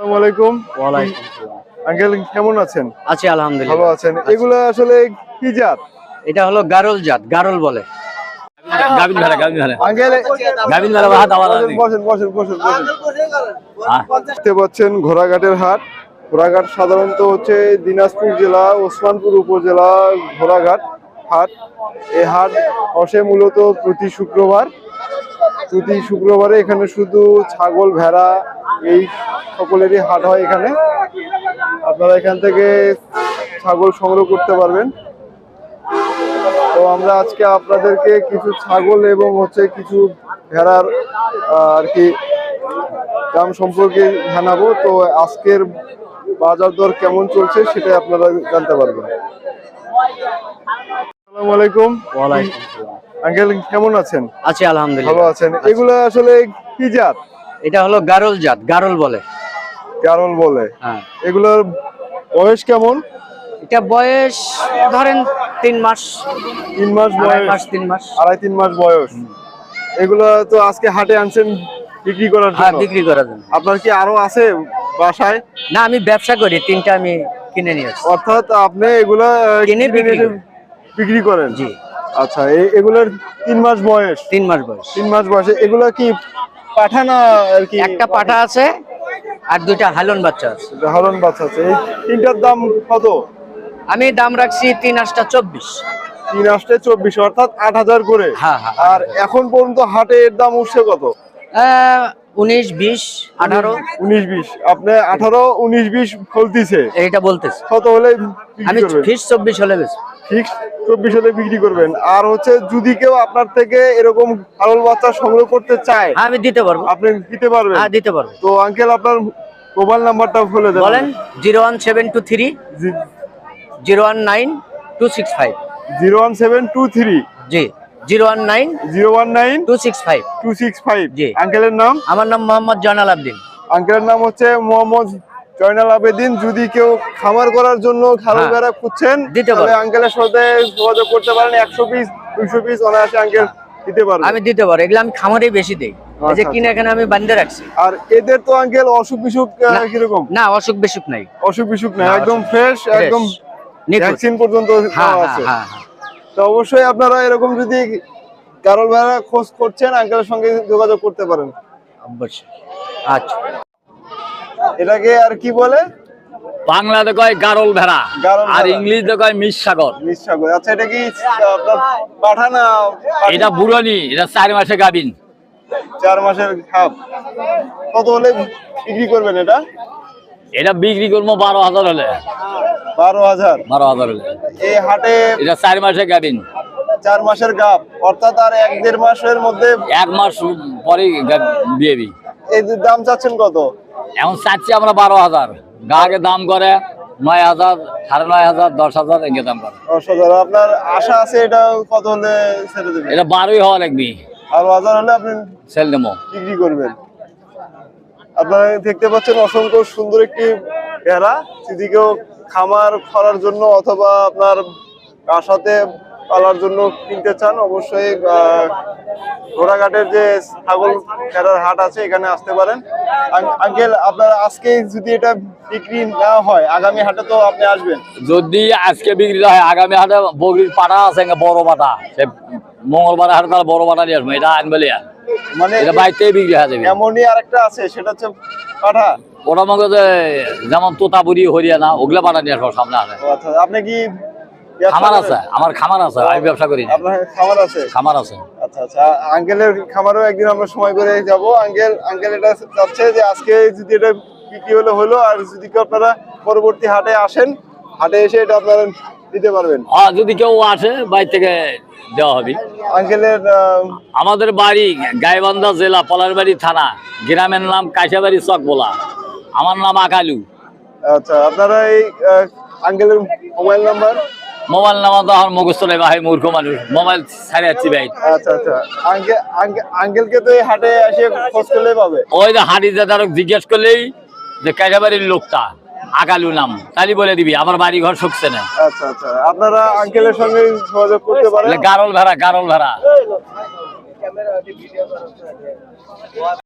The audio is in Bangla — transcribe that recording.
আসসালামু আলাইকুম। ওয়ালাইকুম আঙ্কেল কেমন আছেন? আছি আলহামদুলিল্লাহ। ভালো আছেন। এগুলো আসলে কি জাত? এটা হলো গারল জাত গারল বলে। গাভিন ভেড়া গাভিন ভেড়া। আঙ্কেল গাভিন ভেড়া হাত আওয়াজ বসেন বসেন বসেন বসেন। বসেন দেখতে পাচ্ছেন ঘোড়াঘাটের হাট। ঘোড়াঘাট সাধারণত হচ্ছে দিনাজপুর জেলা ওসমানপুর উপজেলা ঘোড়াঘাট হাট। এই হাট অসে মূলত প্রতি শুক্রবার। প্রতি শুক্রবারে এখানে শুধু ছাগল ভেড়া এই সকলেরই হাট হয় এখানে। আপনারা এখান থেকে ছাগল সংগ্রহ করতে পারবেন। তো আমরা আজকে আপনাদেরকে কিছু ছাগল এবং হচ্ছে কিছু ভেড়ার আর কি দাম সম্পর্কে জানাব। তো আজকের বাজার দর কেমন চলছে সেটা আপনারা জানতে পারবেন। আসসালামু আলাইকুম। আঙ্কেল কেমন আছেন? আছি ভালো আছেন। এগুলো আসলে কি জাত? এটা হলো গারল জাত গারল বলে। কারণ বলে। হ্যাঁ। এগুলোর বয়স কেমন? এটা বয়স ধরেন তিন মাস তিন মাস বয়স। মাস তিন মাস। আড়াই তিন মাস বয়স। এগুলো তো আজকে হাটে আনছেন বিক্রি করার হ্যাঁ জন্য। বিক্রি করার জন্য। আপনার কি আরও আছে বাসায়? না আমি ব্যবসা করি তিনটা আমি কিনে নিয়েছি অর্থাৎ আপনি এগুলো কিনে বিক্রি করেন? জি। আচ্ছা এগুলোর তিন মাস বয়স। তিন মাস বয়স। তিন মাস বয়সে এগুলো কি পাঠানা আর কি একটা পাঠা আছে আর দুইটা হালন বাচ্চা আছে। হালন বাচ্চা আছে। এই তিনটার দাম কত? আমি দাম রাখছি তিন আটটা চব্বিশ। তিন আসতে চব্বিশ অর্থাৎ আট হাজার করে। হ্যাঁ হ্যাঁ আর এখন পর্যন্ত হাটে এর দাম উঠছে কত? উনিশ বিশ আঠারো। উনিশ বিশ। আপনি আঠারো উনিশ বিশ ফলতিছে এইটা বলতেছি। কত হলে আমি বিক্রি চব্বিশ হলে বেশ ফিক্স চব্বিশ হলে বিক্রি করবেন। আর হচ্ছে যদি কেউ আপনার থেকে এরকম হারল বাচ্চা সংগ্রহ করতে চায় আমি দিতে পারব। আপনি দিতে পারবেন। হ্যাঁ দিতে পারব। তো আঙ্কেল আপনার মোবাইল নাম্বারটা বলে দেন। বলেন zero one seven two three zero one nine two six five. Zero one seven two three. জি। Zero one nine zero one nine two six five. Two six five. জি। আঙ্কেলের নাম? আমার নাম মোহাম্মদ জয়নাল আবদিন। আঙ্কেলের নাম হচ্ছে মোহাম্মদ জয়নাল আবেদিন। যদি কেউ খামার করার জন্য খালো হ্যাঁ। বেড়া খুঁজছেন তাহলে। আঙ্কেলের সাথে যোগাযোগ করতে পারেন। একশো পিস দুইশো পিস অনায়াসে আঙ্কেল দিতে পারবে। আমি দিতে পারব এগুলো আমি খামারেই বেশি দিই। এই যে আচ্ছা, কিনে এখানে আমি বান্ধে রাখছি। আর এদের তো আঙ্কেল অসুখ বিসুখ না। কীরকম? না অসুখ বিসুখ নাই। অসুখ বিসুখ না না, একদম ফ্রেশ একদম। ভ্যাকসিন পর্যন্ত হ্যাঁ হ্যাঁ আছে। হ্যাঁ হ্যাঁ। তো অবশ্যই আপনারা এরকম যদি কারল ভাড়া খোঁজ করছেন আঙ্কেলের সঙ্গে যোগাযোগ করতে পারেন। অবশ্যই আচ্ছা। এটাকে আর কি বলে? বাংলাতে কয় গারল ভেড়া আর। ইংলিশে কয় মিস সাগর। নিঃসাগর আচ্ছা এটা কি আপনার পাঠানা এটা বুড়নি এটা চার মাসে গাভিন। চার মাসের খাপ। কত হলে বিক্রি করবেন এটা? এটা বিক্রি করব বারো হাজার হলে। বারো হাজার। বারো হাজার এই হাটে এটা চার মাসে চার মাসের অর্থাৎ আর এক দেড় মাসের মধ্যে এক মাস পরে এই দাম চাচ্ছেন কত? এখন চাচ্ছি আমরা বারো হাজার। গাকে দাম করে নয় হাজার সাড়ে নয় হাজার দশ হাজার এগে দাম করে। দশ হাজার। আপনার আশা আছে এটা কত হলে ছেড়ে দেবেন? এটা বারোই হওয়া লাগবি। বারো হাজার হলে আপনি সেল দেবো। বিক্রি করবেন। আপনারা দেখতে পাচ্ছেন অসংখ্য সুন্দর একটি ভেড়া। যদি কেউ খামার করার জন্য অথবা আপনার বাসাতে পালার জন্য কিনতে চান অবশ্যই ঘোড়াঘাটের যে ছাগল ভেড়ার হাট আছে এখানে আসতে পারেন। আঙ্কেল আপনার আজকে যদি এটা বিক্রি না হয় আগামী হাটে তো আপনি আসবেন। যদি আজকে বিক্রি না হয় আগামী হাটে বগরির পাটা আছে বড় পাটা সে মঙ্গলবার হাটে তার বড় পাটা নিয়ে আসব এটা আনবে। মানে এটা বিক্রি হয়ে যাবে। এমনই আরেকটা আছে সেটা হচ্ছে পাঠা। মনে যে যেমন তোতাপুরি হরিয়ানা ওগুলা পাটা নিয়ে আসব সামনে আসে আচ্ছা আপনি কি খামার আছে আমার খামার আছে আমি ব্যবসা করি আপনার খামার আছে? খামার আছে। আচ্ছা আচ্ছা আঙ্কেলের খামারেও একদিন আমরা সময় করে যাব। আঙ্কেল আঙ্কেল এটা চাচ্ছে যে আজকে যদি এটা বিক্রি হলে হলো আর যদি কেউ আপনারা পরবর্তী হাটে আসেন হাটে এসে এটা আপনারা দিতে পারবেন। আর যদি কেউ আসে বাইর থেকে দেওয়া হবে। আঙ্কেলের আমাদের বাড়ি গাইবান্ধা জেলা পলারবাড়ি থানা গ্রামের নাম কাশাবাড়ি চক বলা আমার নাম আকালু। আচ্ছা আপনারা এই আঙ্কেলের মোবাইল নাম্বার? মোবাইল নাম্বার তো আমার মুখস্থ নেই ভাই মূর্খ মানুষ। মোবাইল ছাড়ে যাচ্ছি ভাই। আচ্ছা আচ্ছা। আঙ্কেল আঙ্কেলকে তো এই হাটে এসে খোঁজ করলেই পাবে। ওই যে হাঁটি দাদার জিজ্ঞেস করলেই যে কাশাবাড়ির লোকটা আকালু নাম তাহলে বলে দিবি আমার বাড়ি ঘর শুকছে না। আচ্ছা আচ্ছা। আপনারা আঙ্কেলের সঙ্গে যোগাযোগ করতে পারেন? গারল ভেড়া গারল ভেড়া।